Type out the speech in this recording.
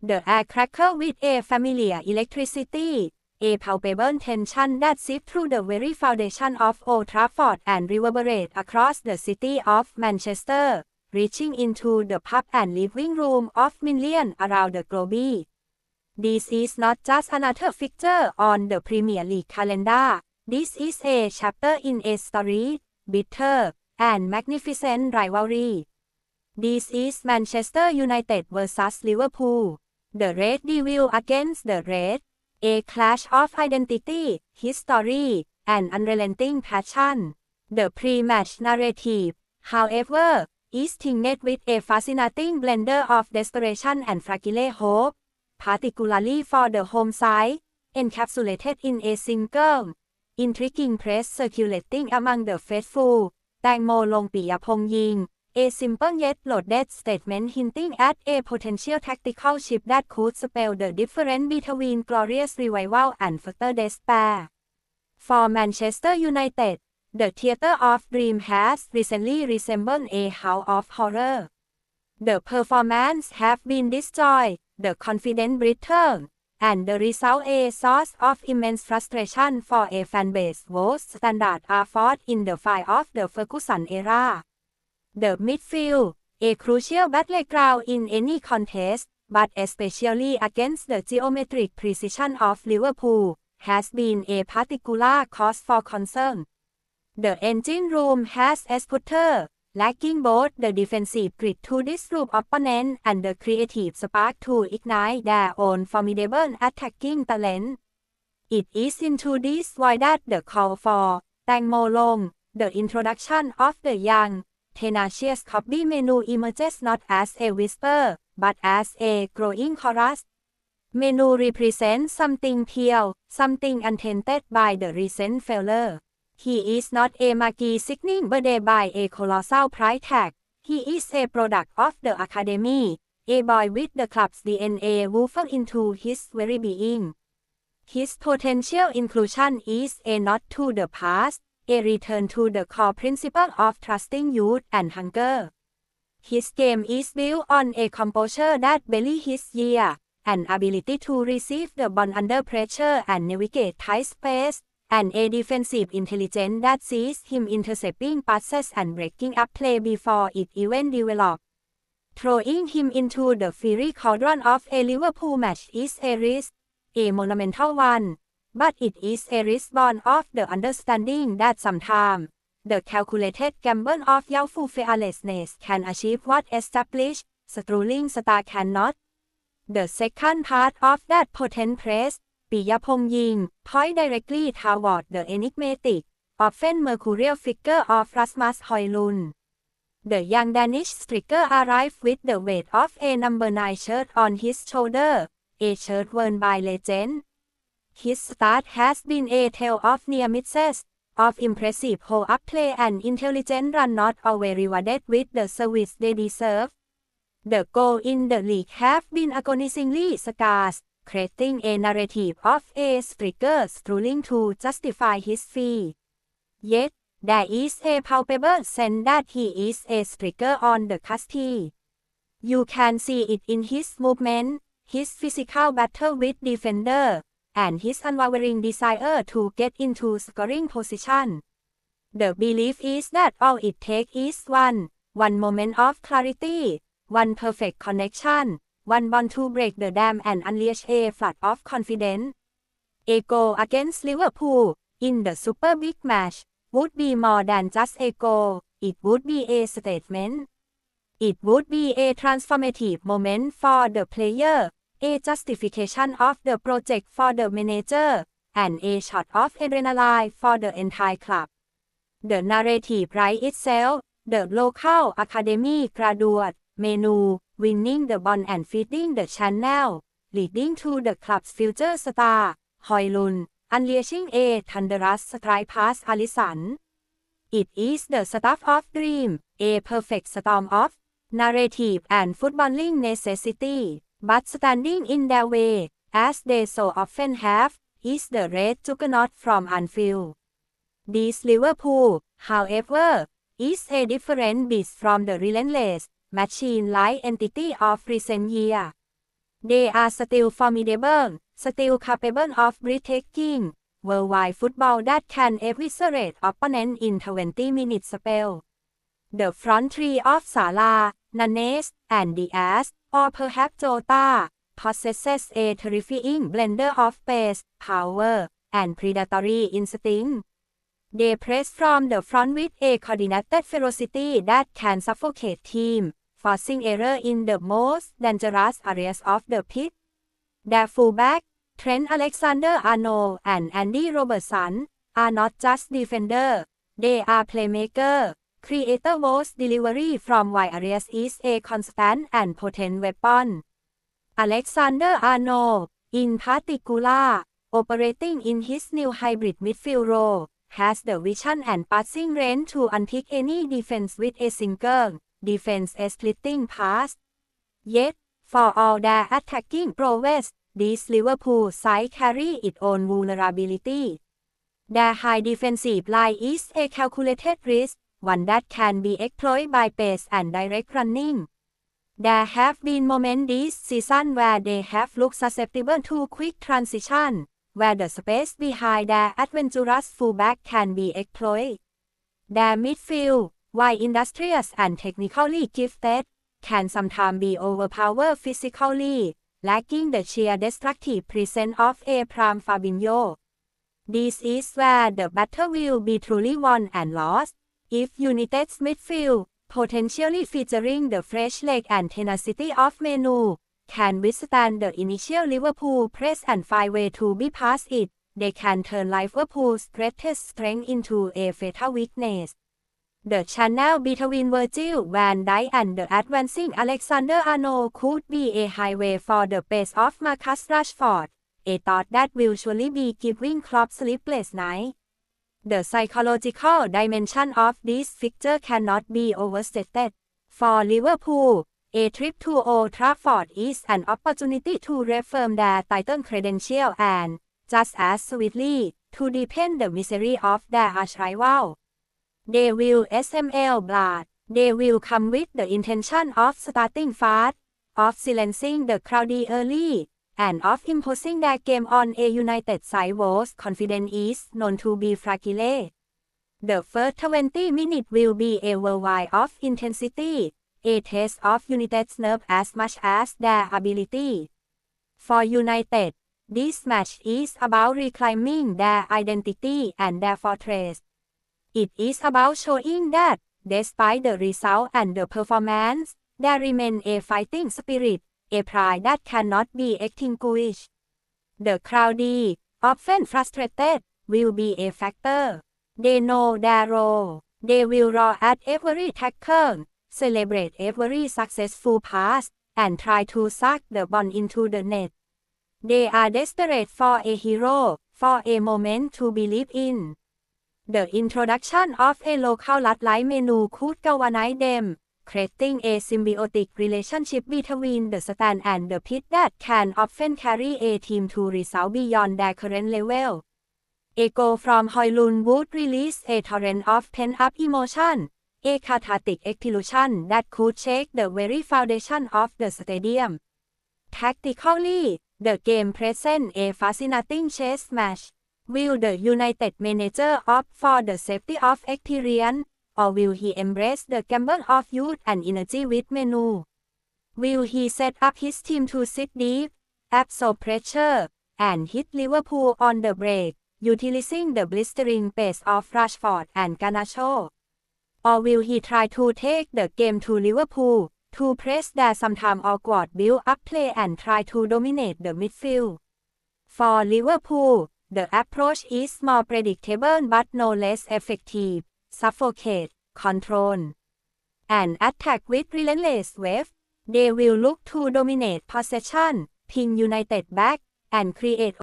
The air cracker with a familiar electricity, a palpable tension that sifts through the very foundation of Old Trafford and reverberate across the city of Manchester, reaching into the pub and living room of millions around the globe. This is not just another fixture on the Premier League calendar. This is a chapter in a story, bitter, and magnificent rivalry. This is Manchester United versus Liverpool. The Red Devil against the Red. A clash of identity, history, and unrelenting passion. The pre-match narrative, however, is tinged with a fascinating blender of desperation and fragile hope, particularly for the home side, encapsulated in a single, intriguing press circulating among the faithful แตงโมลงปิยพงษ์ยิง a simple yet loaded statement hinting at a potential tactical shift that could spell the difference between glorious revival and further despair. For Manchester United, the theater of dream has recently resembled a house of horror. The performance have been destroyed, the confidence returned, and the result a source of immense frustration for a fanbase whose standards are fought in the fight of the Ferguson era the midfield, a crucial battleground in any contest, but especially against the geometric precision of Liverpool, has been a particular cause for concern. The engine room has Esputter, lacking both the defensive grit to disrupt opponents and the creative spark to ignite their own formidable attacking talent. It is into this void that the call for Tangmo Long, the introduction of the young, tenacious copy menu emerges not as a whisper, but as a growing chorus. Menu represents something pure, something untainted by the recent failure. He is not a marquee signing birthday by a colossal price tag. He is a product of the academy, a boy with the club's DNA woven into his very being. His potential inclusion is a nod to the past, a return to the core principle of trusting youth and hunger. His game is built on a composure that belly his year, an ability to receive the ball under pressure and navigate tight space, and a defensive intelligence that sees him intercepting passes and breaking up play before it even develops. Throwing him into the fiery cauldron of a Liverpool match is a risk, a monumental one but it is a risk born of the understanding that sometimes the calculated gamble of youthful fearlessness can achieve what established struggling star cannot. The second part of that potent press, Piyapong Ying, point directly toward the enigmatic, often mercurial figure of Rasmus Hoilun. The young Danish striker arrived with the weight of a number 9 shirt on his shoulder, a shirt worn by legend his start has been a tale of near misses, of impressive hold-up play and intelligent run not always rewarded with the service they deserve. The goal in the league have been agonizingly scarce, creating a narrative of a striker struggling to justify his fee. Yet, there is a palpable sense that he is a striker on the cusp. You can see it in his movement, his physical battle with defender, and his unwavering desire to get into scoring position. The belief is that all it takes is one, one moment of clarity, one perfect connection, one ball to break the dam and unleash a flood of confidence. A goal against Liverpool in the super big match would be more than just a goal, it would be a statement. It would be a transformative moment for the player, a justification of the project for the manager, and a shot of adrenaline for the entire club. The narrative writes itself, the local academy graduate, menu, winning the ball and feeding the channel, leading to the club's future star, Højlund, unleashing a thunderous strike past Alisson. It is the stuff of dream, a perfect storm of narrative and footballing necessity. But standing in their way, as they so often have, is the red juggernaut from Anfield. This Liverpool, however, is a different beast from the relentless, machine-like entity of recent years. They are still formidable, still capable of breathtaking, worldwide football that can eviscerate opponent in 20 minute spell. The front three of Salah, Nanes, and Diaz, or perhaps Jota, possesses a terrifying blender of pace, power, and predatory instinct. They press from the front with a coordinated ferocity that can suffocate team, forcing error in the most dangerous areas of the pitch. Their fullback, Trent Alexander-Arnold and Andy Robertson, are not just defender, they are playmaker. Creator Vo's delivery from areas is a constant and potent weapon. Alexander-Arnold, in particular, operating in his new hybrid midfield role, has the vision and passing range to unpick any defense with a single defense splitting pass. Yet, for all their attacking prowess, this Liverpool side carry its own vulnerability. Their high defensive line is a calculated risk, one that can be exploited by pace and direct running. There have been moments this season where they have looked susceptible to quick transition, where the space behind their adventurous fullback can be exploited. Their midfield, while industrious and technically gifted, can sometimes be overpowered physically, lacking the sheer destructive presence of a prime Fabinho. This is where the battle will be truly won and lost. If United's midfield, potentially featuring the fresh leg and tenacity of Menu, can withstand the initial Liverpool press and find way to bypass it, they can turn Liverpool's greatest strength into a fatal weakness. The channel between Virgil van Dijk and the advancing Alexander Arnold could be a highway for the pace of Marcus Rashford, a thought that will surely be giving Klopp sleepless night. The psychological dimension of this fixture cannot be overstated. For Liverpool, a trip to Old Trafford is an opportunity to reaffirm their title credential and, just as sweetly, to deepen the misery of their arch rival. They will SML blood. They will come with the intention of starting fast, of silencing the crowd early, and of imposing their game on a United side was confident is known to be fragile. The first 20 minutes will be a worldwide of intensity, a test of United's nerve as much as their ability. For United, this match is about reclaiming their identity and their fortress. It is about showing that, despite the result and the performance, there remains a fighting spirit, a pride that cannot be extinguished. The crowdy, often frustrated, will be a factor. They know their role. They will roar at every tackle, celebrate every successful pass, and try to suck the ball into the net. They are desperate for a hero, for a moment to believe in. The introduction of a local like menu could galvanize them, creating a symbiotic relationship between the stand and the pit that can often carry a team to results beyond their current level. Goal from Hoylund would release a torrent of pent-up emotion, a cathartic explosion that could shake the very foundation of the stadium. Tactically, the game presents a fascinating chess match. Will the United manager opt for the safety of experience, or will he embrace the gamble of youth and energy with Menu? Will he set up his team to sit deep, absorb pressure, and hit Liverpool on the break, utilizing the blistering pace of Rashford and Garnacho? Or will he try to take the game to Liverpool, to press their sometimes awkward build-up play and try to dominate the midfield? For Liverpool, The approach is more predictable but no less effective. Suffocate, control, and attack with relentless wave. They will look to dominate possession, pin United back, and create